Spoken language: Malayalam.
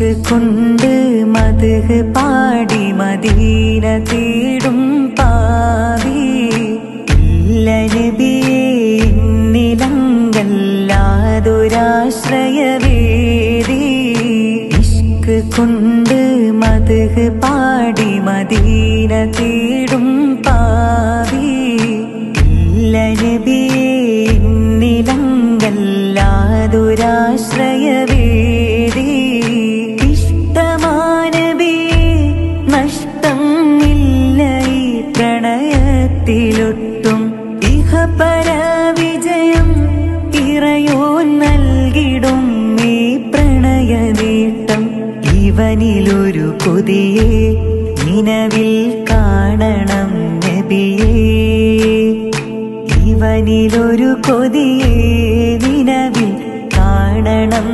കൊണ്ട് മതക് പാടി മദീന തീടും പാവി. ഇല്ല നിലങ്കല്ലാതൊരാശ്രയവേദി ഇഷ്ക് കൊണ്ട് മതക് പാടി മദീന തീടും പാവി. ഇല്ല നിലങ്കല്ലാതൊരാശ്രയവേദി പരാവിജയം ഇറയോൻ നൽകിടും നീ പ്രണയനേട്ടം ഇവനിലൊരു കൊതിയെ നിലവിൽ കാണണം നബിയേ. ഇവനിലൊരു കൊതിയെ നിലവിൽ കാണണം